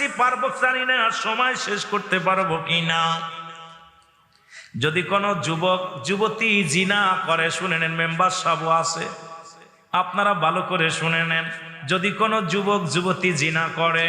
যে পারব জানি না সময় শেষ করতে পারব কি না যদি কোনো যুবক, যুবতী জিনা করে, শুনে নেন, মেম্বার সব আছে। আপনারা ভালো করে শুনে নেন, যদি কোনো যুবক, যুবতী জিনা করে,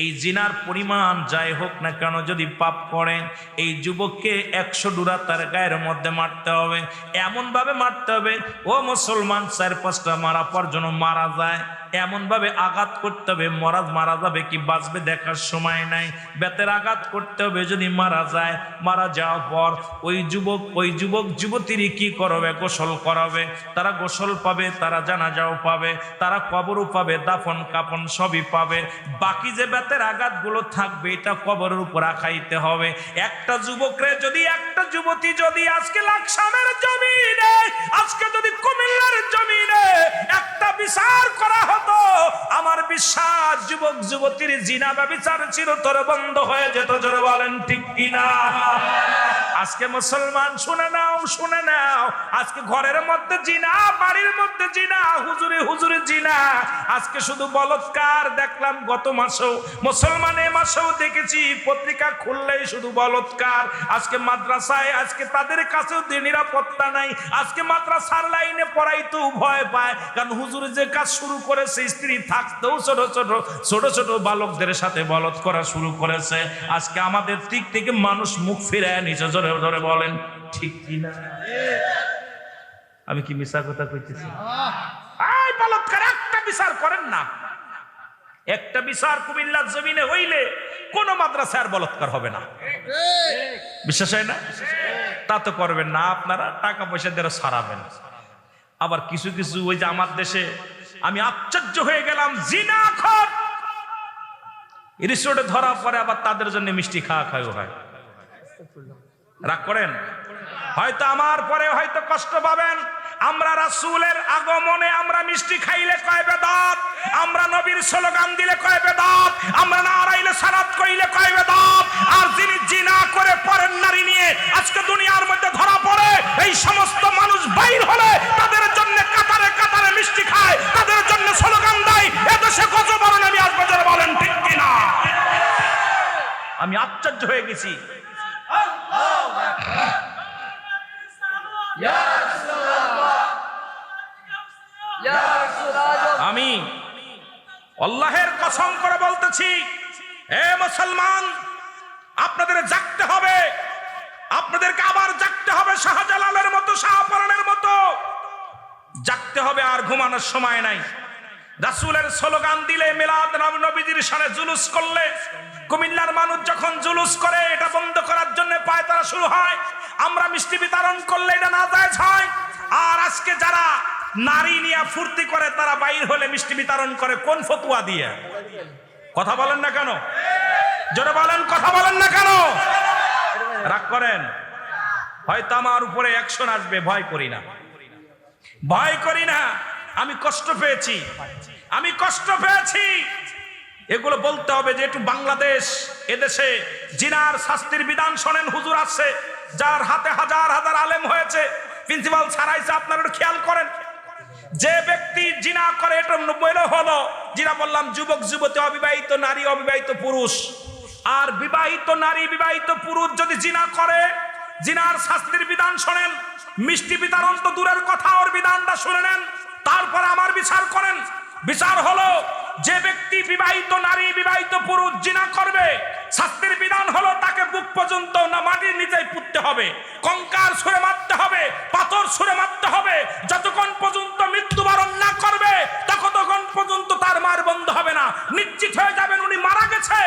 এই জিনার পরিমাণ যাই হোক না কেন, যদি পাপ করে, এই যুবককে একশো ডুরা তার গায়ের মধ্যে মারতে হবে। এমনভাবে মারতে হবে, ও মুসলমান চার পাঁচটা মারা পর যেন মারা যায়। এমনভাবে আঘাত করতে হবে, মরাজ মারা যাবে কি বাঁচবে দেখার সময় নাই। বেতের আঘাত করতে হবে যদি মারা যায়, মারা যাওয়ার পর ওই যুবক ওই যুবক যুবতীরই কি করবে? গোসল করাবে। তারা গোসল পাবে, তারা জানাজাও পাবে, তারা কবরও পাবে, দাফন কাপন সবই পাবে। বাকি যে বেতের আঘাতগুলো থাকবে, এটা কবরের উপর রাখাইতে হবে। একটা যুবকরে যদি, একটা যুবতী যদি আজকে লাকসামের জমিনে, আজকে যদি কুমিল্লার জমিনে একটা বিচার করা আমার বিশ্বাস যুবক যুবতীর জিনা ব্যবচার চিরতর বন্ধ হয়ে যেত। জোরে বলেন ঠিক কিনা? আজকে মুসলমান, শুনে নাও শুনে নাও। আজকে ঘরের মধ্যে জিনা, বাড়ির মধ্যে জিনা, হুজুরে হুজুরে জিনা। আজকে শুধু বলৎকার দেখলাম গত মাসেও, মুসলমান এ মাসেও দেখেছি, পত্রিকা খুললেই শুধু বলৎকার। আজকে মাদ্রাসায়, আজকে তাদের কাছেও নিরাপত্তা নাই। আজকে মাদ্রাসার লাইনে পড়াইতেও ভয় পায়। কারণ হুজুর যে কাজ শুরু করেছে, স্ত্রী থাকতেও ছোট ছোট ছোট ছোট বালকদের সাথে বলৎ করা শুরু করেছে। আজকে আমাদের দিক থেকে মানুষ মুখ ফিরায় নিচে জোরে জোরে বলেন, ঠিক কিনা? আমি কি মিশা কথা কইতেছি? একটা বিচার করেন না। একটা বিচার কুমিল্লার জমিনে হইলে কোন মাদ্রাসায় আর বলৎকার হবে না। বিশ্বাস হয় না? তা তো করবেন না, আপনারা টাকা পয়সা দিয়ে সারাবেন। আবার কিছু কিছু ওই যে আমার দেশে আমি আশ্চর্য হয়ে গেলাম, জিনা খর। রিসোর্টে ধরা পরে আবার তাদের জন্য মিষ্টি খাওয়া খাওয়া হয়। রাগ করেন? হয়তো আমার পরে হয়তো কষ্ট পাবেন। আমরা রাসূলের আগমনে আমরা মিষ্টি খাইলে কয় বেদাত? আমরা নবীর স্লোগান দিলে কয় বেদাত? আমরা না আড়াইলে সারাত কইলে কয় বেদাত? আর যিনি জিনা করে পরের নারী নিয়ে আজকে দুনিয়ার মধ্যে ধরা পড়ে, এই সমস্ত মানুষ বাইর হলে তাদের জন্য কাতারে কাতারে মিষ্টি খায়, তাদের জন্য স্লোগান দেয়। এদেশে কত বড় নবী আসবে যারা বলেন, ঠিক কিনা? আমি আশ্চর্য হয়ে গেছি আমি আল্লাহের কসম করে বলতেছি হে মুসলমান আপনাদের জাগতে হবে আপনাদেরকে আবার জাগতে হবে শাহজালালের মতো শাহপরানের মতো জাগতে হবে আর ঘুমানোর সময় নাই। রাসূলের স্লোগান দিলে মিলাদ নব- নবীজির সামনে জুলুস করলে কুমিল্লার মানুষ যখন জুলুস করে, এটা বন্ধ করার জন্য পায়তারা শুরু হয়। আমরা মিষ্টি বিতরণ করলে এটা না জায়েজ হয়। আর আজকে যারা নারী নিয়ে ফুর্তি করে, তারা বাইর হলে মিষ্টি বিতরণ করে কোন ফতুয়া দিয়ে? কথা বলেন না কেন? জোরে বলেন, কথা বলেন না কেন? রাগ করেন। হয়তো আমার উপরে অ্যাকশন আসবে, ভয় করি না। ভয় করি না। আমি কষ্ট পেয়েছি। আমি কষ্ট পেয়েছি। এগুলো বলতে হবে যে একটু বাংলাদেশ, এদেশে জিনার শাস্তির বিধান শোনেন হুজুর আছে, যার হাতে হাজার হাজার আলেম হয়েছে। প্রিন্সিপাল ছাড়াইছে আপনারা একটু খেয়াল করেন। যে ব্যক্তি জিনা করে, এটা বইল হলো। জিনা বললাম, যুবক, যুবতী, অবিবাহিত নারী, অবিবাহিত পুরুষ। আর বিবাহিত নারী, বিবাহিত পুরুষ যদি জিনা করে, জিনার শাস্তির বিধান শোনেন, মিষ্টি বিতরণ তো দূরের কথা ওর বিধানটা শুনে নেন। তারপর আমার বিচার করেন। বিচার হলো, যে ব্যক্তি বিবাহিত নারী, বিবাহিত পুরুষ জিনা করবে, শাস্তির বিধান হলো তাকে বুক পর্যন্ত না মাটির নিচেই পুঁততে হবে কঙ্কার ছুঁড়ে মারতে হবে, পাথর ছুঁড়ে মারতে হবে, যতক্ষণ পর্যন্ত মৃত্যুবরণ না করবে, ততক্ষণ পর্যন্ত তার মার বন্ধ হবে না। নিশ্চিত হয়ে যাবেন উনি মারা গেছে,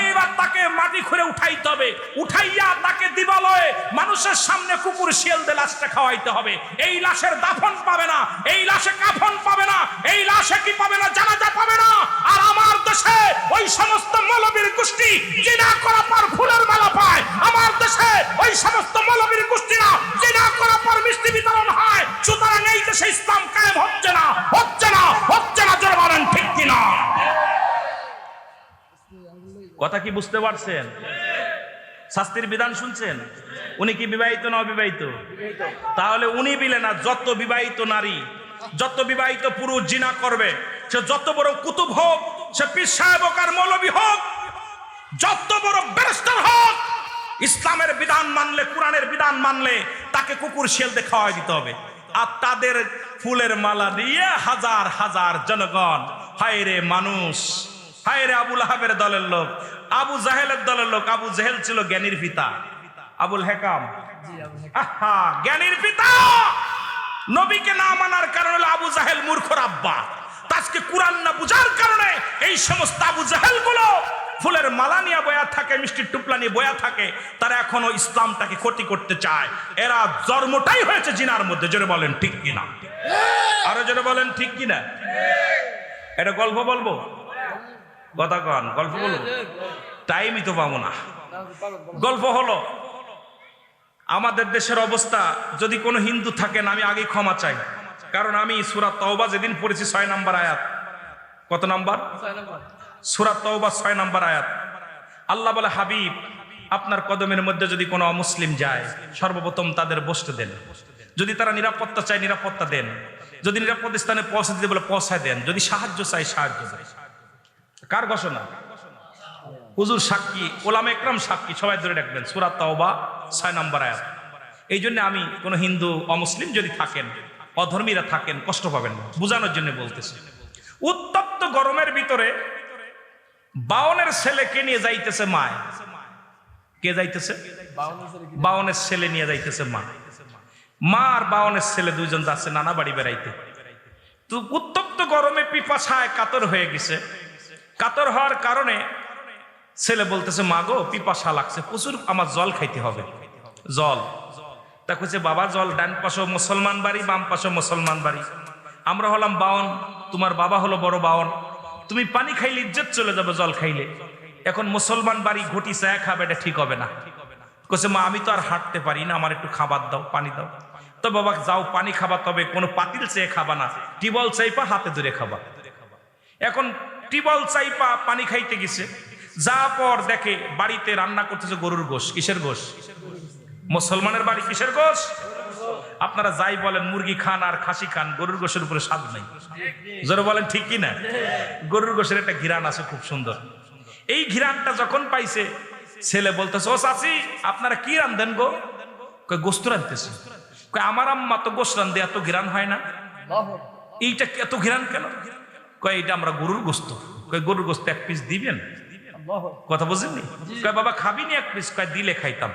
এইবার তাকে মাটি খুঁড়ে উঠাইতে হবে। উঠাইয়া তাকে দিবালয়ে মানুষের সামনে কুকুর শিয়ালদে লাশটা খাওয়াইতে হবে। এই লাশের দাফন পাবে না, এই লাশে কাফন পাবে না, এই লাশে কি পাবে না জানাজা পাবে না। আর আমার দেশে ওই সমস্ত মৌলবীর গোষ্ঠী জিনা করা পর ফুলের মালা পায়। আমার দেশে ওই সমস্ত মৌলবীর গোষ্ঠীরা জিনা করা পর মিষ্টি বিতরণ হয়। সুতরাং এই দেশে ইসলাম কায়েম হচ্ছে না হচ্ছে না হচ্ছে না, জোরে বলেন ঠিক কিনা? কথা কি বুঝতে পারছেন? শাস্তির বিধান শুনছেন? উনি কি বিবাহিত না অবিবাহিত? তাহলে উনি বিলে না, যত বিবাহিত নারী, যত বিবাহিত পুরুষ জিনা করবে, সে যত বড় কুতুব হোক, সে পীর সাহেব হোক আর মৌলবী হোক, যত বড় ব্যারিস্টার হোক, ইসলামের বিধান মানলে, কোরআনের বিধান মানলে, তাকে কুকুর শিয়ালতে খাওয়াই দিতে হবে। আর তাদের ফুলের মালা দিয়ে হাজার হাজার জনগণ হায় রে মানুষ হায় রে আবুল আহাবের দলের লোক আবু জাহেলের দলের লোক আবু জাহেল ছিল জ্ঞানীর পিতা। আবুল হেকাম। আহা জ্ঞানীর পিতা! নবীকে না মানার কারণে হলো আবু জাহেল মূর্খর আব্বা। আজকে কোরআন না বুঝার কারণে এই সমস্ত আবু জাহেলগুলো ফুলের মালা নিয়ে বয়া থাকে মিষ্টির টুপলা নিয়ে বয়া থাকে তারা এখনও ইসলামটাকে ক্ষতি করতে চায়। এরা জন্মটাই হয়েছে জিনার মধ্যে জোরে বলেন ঠিক কিনা? আরও জোরে বলেন ঠিক কিনা? এটা গল্প বলব? কথা কন গল্প বলব টাইমই তো পাবো না। গল্প হলো আমাদের দেশের অবস্থা যদি কোনো হিন্দু থাকেন আমি আগে ক্ষমা চাই। কারণ আমি সুরাত তওবা যেদিন পড়েছি ছয় নাম্বার আয়াত। কত নাম্বার? সুরাত তওবা ছয় নাম্বার আয়াত। আল্লাহ বলে হাবিব আপনার কদমের মধ্যে যদি কোনো অমুসলিম যায় সর্বপ্রথম তাদের বসতে দেন। যদি তারা নিরাপত্তা চায় নিরাপত্তা দেন। যদি নিরাপদ স্থানে পৌঁছে দিতে বলে পৌঁছায় দেন। যদি সাহায্য চাই সাহায্য দেয় কার ঘোষণা? হুজুর সাক্ষী ওলামা একরাম সাক্ষী সবাই ধরে রাখবেন। সুরাত তাওবা ছয় নম্বর আয়াত। এই জন্য আমি কোনো হিন্দু অমুসলিম যদি থাকেন, অধর্মীরা থাকেন, কষ্ট পাবেন না। বোঝানোর জন্য বলতেছি। উত্তপ্ত গরমের ভিতরে বাউনের ছেলেকে নিয়ে যাইতেছে মায়? কে যাইতেছে? বাউনের ছেলে নিয়ে যাইতেছে মা। মা আর বাউনের ছেলে দুইজন যাচ্ছে নানা বাড়ি বেড়াইতে। তো উত্তপ্ত গরমে পিপাসায় কাতর হয়ে গেছে। কাতর হওয়ার কারণে ছেলে বলতেছে মা গো পিপাসা লাগছে, প্রচুর আমার জল খাইতে হবে। জল। তা কইছে, বাবা, জল, ডান পাশে মুসলমান বাড়ি, বাম পাশে মুসলমান বাড়ি। আমরা হলাম বাউন, তোমার বাবা হলো বড় বাউন। তুমি পানি খাইলে ইজ্জত চলে যাবে জল খাইলে। এখন মুসলমান বাড়ি ঘটি চায়া খাবে এটা ঠিক হবে না। কইছে, মা, আমি তো আর হাঁটতে পারি না, আমার একটু খাবার দাও, পানি দাও। তো বাবা, যাও, পানি খাবা, তবে কোনো পাতিল চেয়ে খাবা না টিবল চাইপা, হাতে ধরে খাবা। এখন টিবল চাইপা পানি খাইতে গেছে। যা পর দেখে বাড়িতে রান্না করতেছে গরুর গোশ। কিসের গোশ? মুসলমানের বাড়ি কিসের গোশ? আপনারা যাই বলেন মুরগি খান আর খাসি খান গরুর গোশের উপরে স্বাদ নাই। জোরে বলেন ঠিক কি না? গরুর গোশের একটা ঘিরান আছে খুব সুন্দর। এই ঘিরানটা যখন পাইছে ছেলে বলতেছে ও চাচি আপনারা কি রান্ধেন গো? কয় গোস্ত রান্ধতেছে আমার আম্মা তো গোস্ত রান্ধে এত ঘিরান হয় না? এইটা এত ঘিরান কেন? কয় এটা আমরা গরুর গোস্ত। কয় গরুর গোস্ত এক পিস দিবেন? কথা বুঝেননি? কয় বাবা খাবি নি এক পিস কয় দিলে খাইতাম।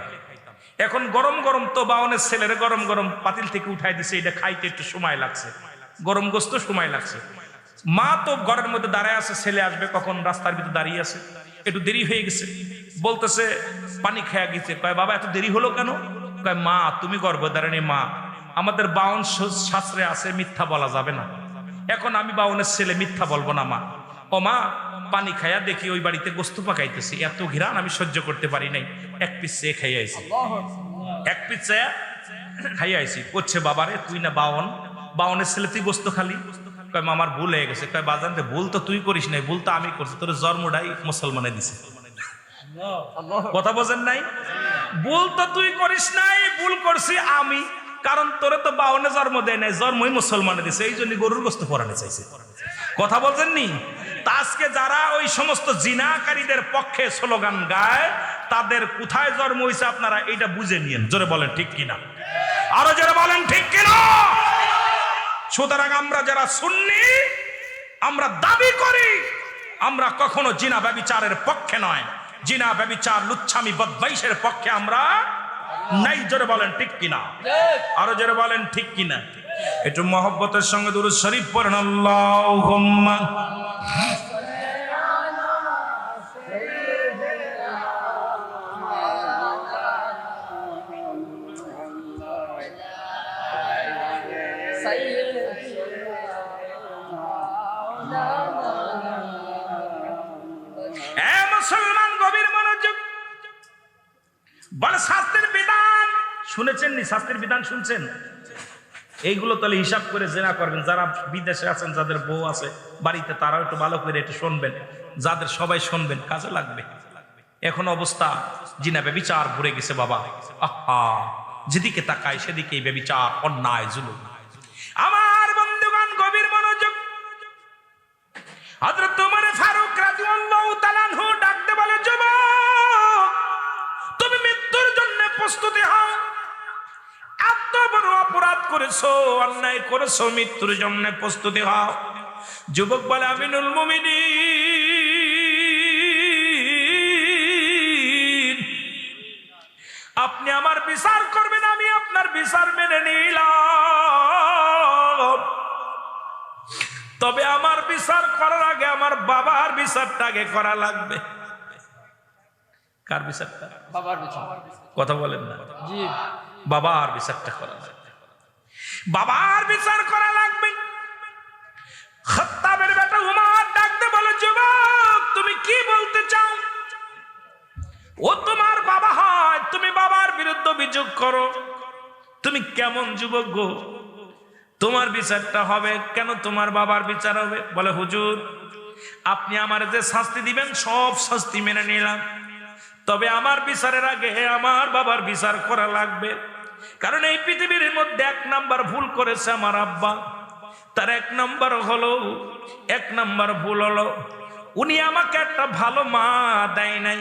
এখন গরম গরম তো বাউনের ছেলের গরম গরম পাতিল থেকে উঠাই দিছে এটা খাইতে একটু সময় লাগছে। গরম গোস্ত সময় লাগছে। মা তো ঘরের মধ্যে দাঁড়ায় আছে ছেলে আসবে কখন রাস্তার ভিতরে দাঁড়িয়ে আছে। একটু দেরি হয়ে গেছে। বলতেছে পানি খেয়া গেছে। কয় বাবা এত দেরি হলো কেন? কয় মা তুমি গর্ভধারণী মা। আমাদের বাউন শাস্ত্রে আছে মিথ্যা বলা যাবে না। এখন আমি বাউনের ছেলে মিথ্যা বলব না মা। ও মা পানি খাইয়া দেখি ওই বাড়িতে গোস্ত পাকাইতেছি। এত ঘিরান আমি সহ্য করতে পারি নাই। এক পিস চেয়ে খাইয়া আইছি। এক পিস চেয়ে খাইয়া আইছি। করছে বাবারে তুই না বাউন বাউনের ছেলে তুই গোস্ত খালি? কয় মামার ভুল হয়ে গেছে। কয় বাজান রে ভুল তো তুই করিস নাই ভুল তো আমি করছি। তোর জন্মটাই মুসলমানে দিছে। কথা বোঝেন নাই? ভুল তো তুই করিস নাই ভুল করছি আমি। কারণ তোরে তো বাউনে জন্ম দেয় নাই, জন্মই মুসলমানে দিছে, এই জন্য গরুর গোস্ত পরানে চাইছে। কথা বলছেননি? তা আজকে যারা ওই সমস্ত জিনাকারীদের পক্ষে স্লোগান গায়, তাদের কোথায় জন্ম হয়েছে আপনারা এটা বুঝে নিয়েন, জোরে বলেন ঠিক কিনা? আরও জোরে বলেন ঠিক কিনা? সুতরাং আমরা যারা শুননি আমরা দাবি করি, আমরা কখনো জিনা ব্যবিচারের পক্ষে নয়। জিনা ব্যবিচার, লুচ্ছামি, বদমাইশের পক্ষে আমরা নাই জোরে বলেন ঠিক কিনা? আরও জোরে বলেন ঠিক কিনা? একটু মহব্বতের সঙ্গে দুরুদ শরীফ পড়েন। আল্লাহুম্মা নি শাস্ত্রের বিধান শুনছেন? এইগুলো তাহলে হিসাব করে জেনা করবেন। যারা বিদেশে আছেন, যাদের বউ আছে, বাড়িতে তারাও একটু ভালো করে একটু শুনবেন। যাদের সবাই শুনবেন, কাজে লাগবে। এখন অবস্থা, জিনা বিচার ভরে গেছে বাবা। আহা! যেদিকে তাকায় সেদিকে বিচার অন্যায়, জুলুম। আমার বন্ধুগণ, গভীর মনোযোগ। তুমি মৃত্যুর জন্য প্রস্তুতি হও। বড় অপরাধ করেছ অন্যায় করেছ মৃত্যুর জন্য প্রস্তুতি হও। যুবক বলে আমিনুল মুমিনিন আপনি আমার বিচার করবেন আমি আপনার বিচার মেনে নিলাম। তবে আমার বিচার করার আগে আমার বাবার বিচারটা আগে করা লাগবে। কার বিচারটা? বাবার বিচার। কথা বলেন না। জি। বাবার বিচারটা করা লাগবে। বাবার বিচার করা লাগবে। খত্তাবের বেটা উমার ডাকতে বলে, যুবক, তুমি কি বলতে চাও? ও তোমার বাবা হয়, তুমি বাবার বিরুদ্ধে অভিযোগ করো। তুমি কেমন যুবক গো? তোমার বিচারটা হবে, কেন তোমার বাবার বিচার হবে? বলে, হুজুর, আপনি আমার যে শাস্তি দিবেন, সব শাস্তি মেনে নিলাম। তবে আমার বিচারের আগে আমার বাবার বিচার করা লাগবে। কারণ এই পৃথিবীর মধ্যে এক নাম্বার ভুল করেছে আমার আব্বা। তার এক নাম্বার হলো, এক নাম্বার ভুল হলো, উনি আমাকে একটা ভালো মা দেয় নাই।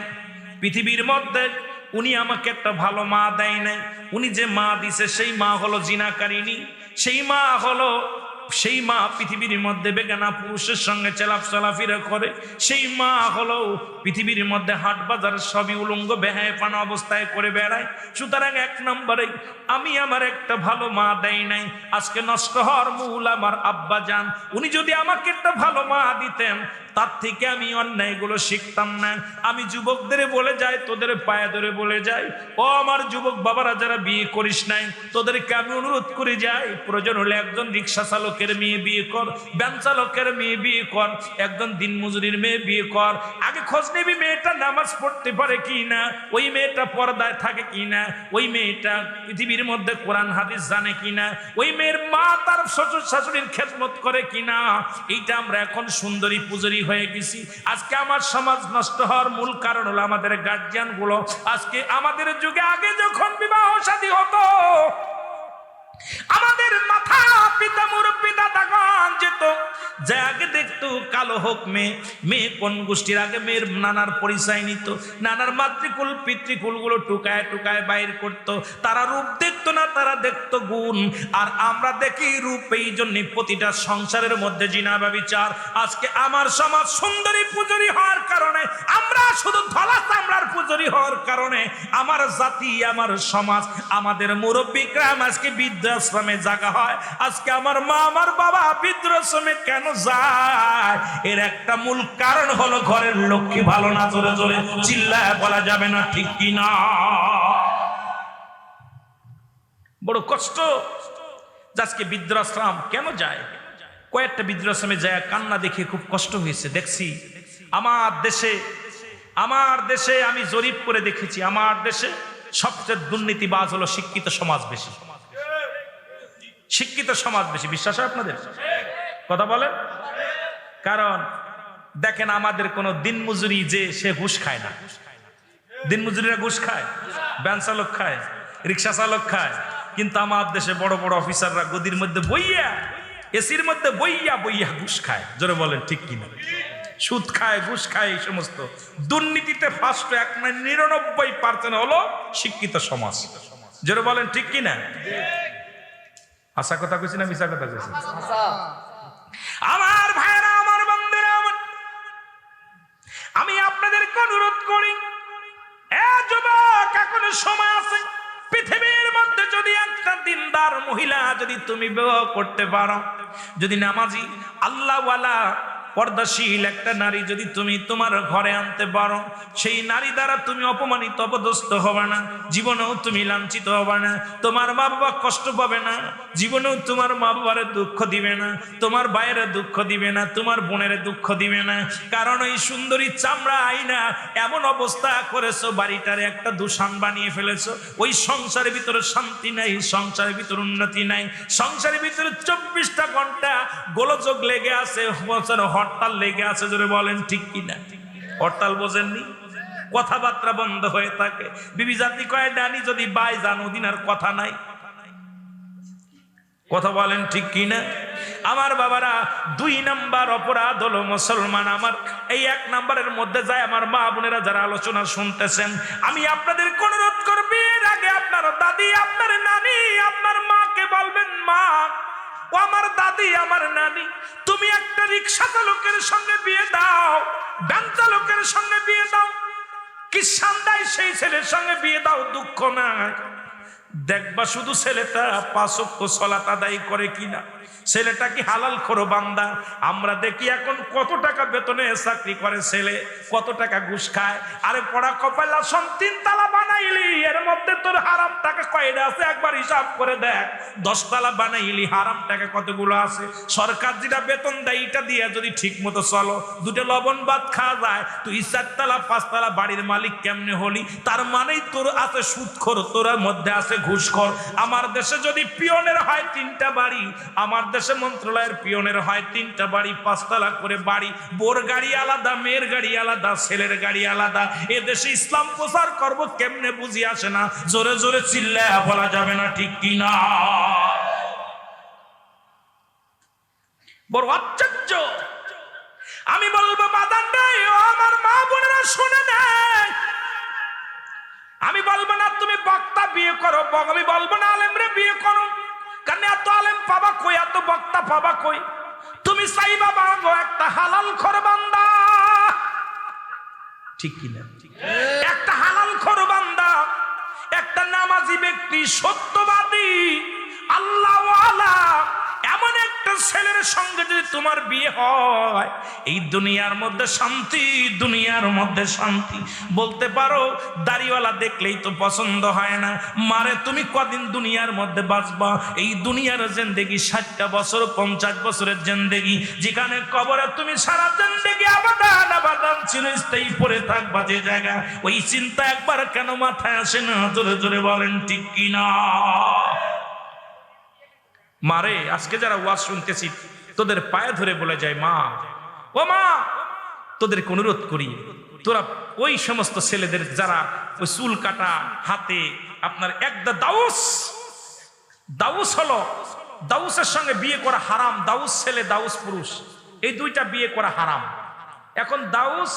পৃথিবীর মধ্যে উনি আমাকে একটা ভালো মা দেয় নাই। উনি যে মা দিছে, সেই মা হলো জিনাকারিনী সেই মা হলো সেই মা পৃথিবীর মধ্যে বেগানা পুরুষের সঙ্গে চেলাপ চলাফেরা করে, সেই মা হলো পৃথিবীর মধ্যে হাট বাজার সবই উলঙ্গ বেহায় পানা অবস্থায় করে বেড়ায়। সুতরাং এক নম্বরে, আমি আমার একটা ভালো মা দেয় নাই, আজকে নষ্ট হওয়ার মূল আমার আব্বা যান উনি যদি আমাকে একটা ভালো মা দিতেন তার থেকে আমি অন্যায়গুলো শিখতাম না। আমি যুবকদের বলে যাই, তোদের পায়ে ধরে বলে যাই। ও আমার যুবক বাবারা, যারা বিয়ে করিস নাই, তোদেরকে আমি অনুরোধ করে যাই, প্রয়োজন হলে একজন রিক্সা চালকের মেয়ে বিয়ে কর ব্যান চালকের মেয়ে বিয়ে কর, একজন দিন মজুরির মেয়ে বিয়ে কর। আগে খোঁজ নিবি মেয়েটা নামাজ পড়তে পারে কি না, ওই মেয়েটা পর্দায় থাকে কি না, ওই মেয়েটা পৃথিবীর মধ্যে কোরআন, হাদিস জানে কি না, ওই মেয়ের মা তার শ্বশুর শাশুড়ির খেদমত করে কি না। এইটা আমরা এখন সুন্দরী, পুজোরি হয়ে গেছি। আজকে আমার সমাজ নষ্ট হওয়ার মূল কারণ হলো আমাদের গার্জিয়ানগুলো আজকে আমাদের যুগে আগে যখন বিবাহ শাদী হতো, আমাদের মাথা পিতা মুরব্বী, দাদাগণ যেত, যে আগে কালো হোক মেয়ে মেয়ে কোন গোষ্ঠীর আগে মেয়ের নানার পরিচয় নিত? নানার মাতৃকুল পিতৃকুলগুলো টুকায় টুকায় বাইর করত। তারা রূপ দেখতো না, তারা দেখতো গুণ। আর আমরা দেখি রূপ, এই জন্য প্রতিটা সংসারের মধ্যে জিনা বিচার আজকে আমার সমাজ সুন্দরী পুজোরি হওয়ার কারণে, আমরা শুধু ধলা চামড়ার পুজোরি হওয়ার কারণে, আমার জাতি, আমার সমাজ, আমাদের মুরব্বী গ্রাম আজকে বৃদ্ধাশ্রমে জাগা হয়। আজকে আমার মা, আমার বাবা বৃদ্ধাশ্রমে কেন যায়? এর একটা মূল কারণ হলো ঘরের লক্ষ্মী ভালো না জোরে জোরে চিল্লায় বলা যাবে না ঠিক কি না। বড় কষ্ট। আজকে বৃদ্ধাশ্রম কেন যায়? কয়েকটা বৃদ্ধাশ্রমে যায়, কান্না দেখে খুব কষ্ট হয়েছে। দেখছি, আমার দেশে আমার দেশে আমি জরিপ করে দেখেছি, আমার দেশে সবচেয়ে দুর্নীতিবাজ হলো শিক্ষিত সমাজ বেশি। শিক্ষিত সমাজ বেশি। বিশ্বাস হয় আপনাদের? কথা বলেন? কারণ দেখেন আমাদের কোনো দিনমজুরি যে সে ঘুষ খায় না। দিনমজুরিরা ঘুষ খায় ব্যান চালক খায় রিক্সা চালক খায় কিন্তু আমার দেশে বড় বড় অফিসাররা গদির মধ্যে বইয়া এসির মধ্যে বইয়া বইয়া ঘুষ খায়। জোরে বলেন ঠিক কিনা? সুদ খায় ঘুষ খায় এই সমস্ত। দুর্নীতিতে ফার্স্ট এক নয় নিরানব্বই পার্সেন্ট হলো শিক্ষিত সমাজ। জোরে বলেন ঠিক কিনা? আশা কথা কইছি না মিশা কথা কইছি? আচ্ছা। আমার আমার আমি আপনাদেরকে অনুরোধ করি যুবক, এখনও সময় আছে। পৃথিবীর মধ্যে যদি একটা দিনদার মহিলা যদি তুমি বিবাহ করতে পারো, যদি নামাজি, আল্লাহওয়ালা পর্দাশীল একটা নারী যদি তুমি তোমার ঘরে আনতে পারো, সেই নারী দ্বারা তুমি অপমানিত, অপদস্থ হবে না, জীবনেও তুমি লাঞ্ছিত হবে না, তোমার মা বাবা কষ্ট পাবে না, জীবনেও তোমার মা বাবার দুঃখ দিবে না, তোমার বাইরে দুঃখ দিবে না, তোমার বোনের দুঃখ দিবে না। কারণ ওই সুন্দরী চামড়া আইনা এমন অবস্থা করেছ, বাড়িটার একটা দূষণ বানিয়ে ফেলেছো। ওই সংসারের ভিতরে শান্তি নাই, সংসারের ভিতরে উন্নতি নাই। সংসারের ভিতরে চব্বিশটা ঘণ্টা গোলযোগ লেগে আছে, বছর হরতাল লেগে আছে জোরে বলেন, ঠিক কিনা? হরতাল বোঝেননি? কথাবার্তা বন্ধ হয়ে থাকে। বিবি জাতি কয় ডানি যদি বাই যান, ওদিন আর কথা নাই। কথা বলেন, ঠিক কিনা? আমার বাবারা, দুই নাম্বার অপরাধ হলো মুসলমান। আমার এই এক নাম্বারের মধ্যে যায় আমার মা বোনেরা যারা আলোচনা শুনতেছেন, আমি আপনাদের অনুরোধ করবি, এর আগে আপনার দাদি, আপনার নানি, আপনার মাকে বলবেন, মা ও আমার দাদি, আমার নানি, তুমি একটা রিক্সা চালকের সঙ্গে বিয়ে দাও, ভ্যান চালকের সঙ্গে বিয়ে দাও। কি সান্দায় সেই ছেলের সঙ্গে বিয়ে দাও, দুঃখ নাই। দেখবা শুধু ছেলেটা পাঁচক্য সলাত আদায় করে কিনা। ছেলেটা কি হালাল খোরো বান্দা? আমরা দেখি এখন কত টাকা বেতনে চাকরি করে ছেলে, কত টাকা ঘুষ খায়। আরে পড়া কপালা সন তিন তালা তোর হারাম টাকা কয়টা আছে? একবার হিসাব করে দেখ। দশ তালা বানাইলি হারাম টাকা কতগুলো আছে? সরকার যেটা বেতন দেয়, এটা দিয়ে যদি ঠিক মতো চলো। দুটো লবণ ভাত খাওয়া যায়, তুই চারতলা, পাঁচতলা বাড়ির মালিক কেমনে হলি? তার মানেই তোর আছে সুদখোর, তোর মধ্যে আছে ঘুষখোর। আমার দেশে যদি পিয়নের হয় তিনটা বাড়ি, আমার দেশে মন্ত্রণালয়ের পিয়নের হয় তিনটা বাড়ি, পাঁচতলা করে বাড়ি। বোর গাড়ি আলাদা, মেয়ের গাড়ি আলাদা, ছেলের গাড়ি আলাদা। এ দেশে ইসলাম প্রচার করব কেমনে বুঝি আসে না? জোরে জোরে চিল্লায় বলা যাবে না ঠিক কিনা। বড় আশ্চর্য। আমি বলব বাদান নাই ও আমার মা বোনেরা শুনে নেয়। আমি বলব না তুমি বক্তা বিয়ে করো আমি বলব না আলেমরে বিয়ে করো। কারণ এত আলেম পাবা কই এত বক্তা পাবা কই? তুমি চাইবা বাগো একটা হালাল খর বান্দা। ঠিক কিনা? একটা ব্যক্তি সত্যবাদী এমন ছেলের সঙ্গে যদি তোমার বিয়ে হয়, এই দুনিয়ার মধ্যে শান্তি, দুনিয়ার মধ্যে শান্তি। বলতে পারো, দাড়িওয়ালা দেখলেই তো পছন্দ হয় না। মারে, তুমি কদিন দুনিয়ার মধ্যে বাঁচবা? এই দুনিয়ার জেন্দেগি, ষাটটা বছর, পঞ্চাশ বছরের জেন্দেগি। যেখানে কবরে তুমি সারা জেন্দেগি আবাদান আবাদান চিরস্থায়ী পড়ে থাকবা যে জায়গা। ওই চিন্তা একবার কেন মাথায় আসে না? জোরে জোরে বলেন, ঠিক কিনা? মারে, আজকে যারা ওয়াজ শুনতেছি, তোদের পায়ে ধরে বলে যায়, মা, ও মা তোদেরকে অনুরোধ করি, তোরা ওই সমস্ত ছেলেদের যারা ওই চুল কাটা হাতে আপনার একটা দাউস দাউস হলো, দাউসের সঙ্গে বিয়ে করা হারাম, দাউস ছেলে, দাউস পুরুষ, এই দুইটা বিয়ে করা হারাম। এখন দাউস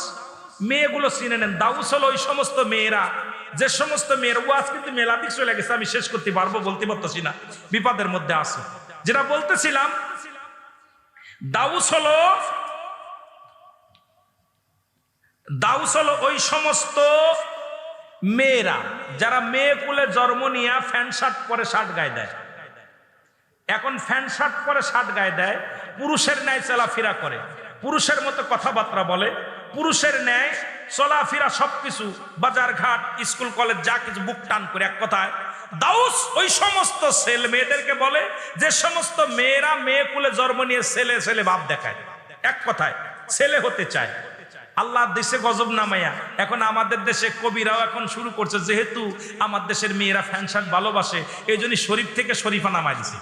মেয়েগুলো চিনে নেন। দাউস হলো ওই সমস্ত মেয়েরা। যে সমস্ত মেয়েরা ওয়াজ কিন্তু মেলাদিক চলে গেছে, আমি শেষ করতে পারব বলতে পারতেছি না। বিপদের মধ্যে আছে। যেটা বলতেছিলাম, দাউস হলো দাউস হলো ওই সমস্ত মেয়েরা, যারা মেয়ে কুলে জন্ম নিয়ে ফ্যান শার্ট পরে শার্ট গায়ে দেয়। এখন ফ্যান শার্ট পরে শার্ট গায়ে দেয়, পুরুষের ন্যায় চলাফেরা করে। পুরুষের মতো কথাবার্তা বলে পুরুষের ন্যায়, চলাফেরা সবকিছু, বাজার ঘাট, স্কুল, কলেজ, যা কিছু বুক টান করে এক কথায়। দাউস ওই সমস্ত ছেলে মেয়েদেরকে বলে, যে সমস্ত মেয়েরা মেয়ে কুলে জন্ম নিয়ে ছেলে ছেলে ভাব দেখায়। এক কথায়, ছেলে হতে চায়। আল্লাহর দেশে গজব নামাইয়া এখন আমাদের দেশে কবিরাও এখন শুরু করছে, যেহেতু আমার দেশের মেয়েরা ফ্যান শার্ট ভালোবাসে, এই জন্য শরীফ থেকে শরীফা নামাই দিছে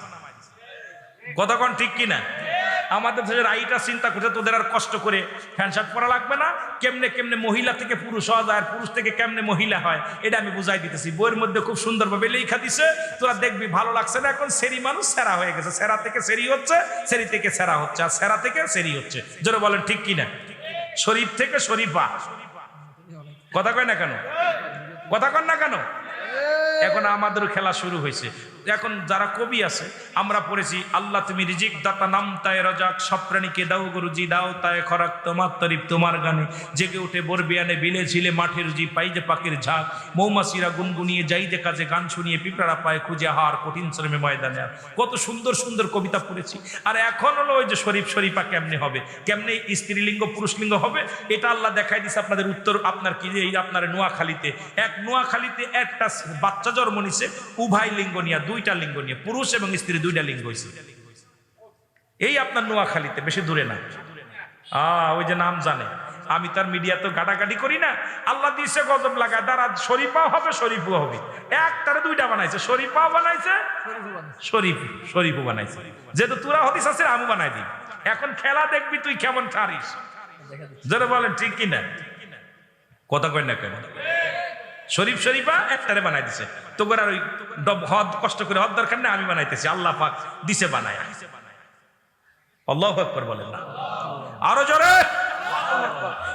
কতক্ষণ ঠিক কিনা? আমাদের দেশের আইটা চিন্তা করছে তোদের আর কষ্ট করে ফ্যান শার্ট পরা লাগবে না। কেমনে কেমনে মহিলা থেকে পুরুষ হওয়া যায় আর পুরুষ থেকে কেমনে মহিলা হয়, এটা আমি বুঝাই দিতেছি। বইয়ের মধ্যে খুব সুন্দরভাবে লেখা দিছে, তোরা দেখবি ভালো লাগছে না, এখন সেরি মানুষ সেরা হয়ে গেছে। সেরা থেকে সেরি হচ্ছে, সেরি থেকে সেরা হচ্ছে, আর সেরা থেকে সেরি হচ্ছে। জোরে বলেন, ঠিক কিনা শরীফ থেকে শরীফা কথা কয় না কেন? কথা কন না কেন? এখন আমাদেরও খেলা শুরু হয়েছে। এখন যারা কবি আছে, আমরা পড়েছি, আল্লাহ তুমি রিজিক দাতা নাম তাই রাজাক, সব প্রাণীকে দাও গুরুজি দাও তাই খরাক, তোমার তরিফ তোমার গানে। জেগে উঠে বরবিয়ানে বিলে ঝিলে মাঠের জি পাই যে পাখির ঝাঁক। মৌমাছিরা গুনগুনিয়ে যাই যে কাজে গান শুনিয়ে পিঁপড়ারা পায় খুঁজে হার কঠিন শ্রমে ময়দানে। আর কত সুন্দর সুন্দর কবিতা পড়েছি। আর এখন হলো ওই যে শরীফ শরীফা কেমনে হবে? কেমনে স্ত্রীলিঙ্গ, পুরুষলিঙ্গ হবে? এটা আল্লাহ দেখাই দিছে আপনাদের উত্তর, আপনার কি আপনার নোয়াখালীতে। এক নোয়াখালীতে একটা বাচ্চা জন্ম নিছে, উভয় লিঙ্গ নিয়ে। দুইটা লিঙ্গ নিয়ে, পুরুষ এবং স্ত্রী দুইটা লিঙ্গ হয়েছে এই আপনার নোয়াখালীতে, বেশি দূরে না। আহ, ওই যে নাম জানে। আমি তার মিডিয়া তো গাটাগাটি করি না। আল্লাহ দিয়েছে গজব লাগায় দ্বারা শরীফাও হবে, শরীফও হবে। একটারে দুইটা বানাইছে, শরীফাও বানাইছে, শরীফ শরীফও বানাইছে। যেহেতু তুরা হতিস আছে আমু বানাই দিই। এখন খেলা দেখবি তুই কেমন ছাড়িস যারা বলেন, ঠিক কিনা? কথা কই না কেন? শরীফ শরীফা একটারে বানাই দিছে। তো আর ওই হদ, কষ্ট করে হদ দরকার নেই, আমি বানাইতেছি। আল্লাহ পাক দিছে বানায়। আল্লাহ আকবর বলেন না। আরও জোরে।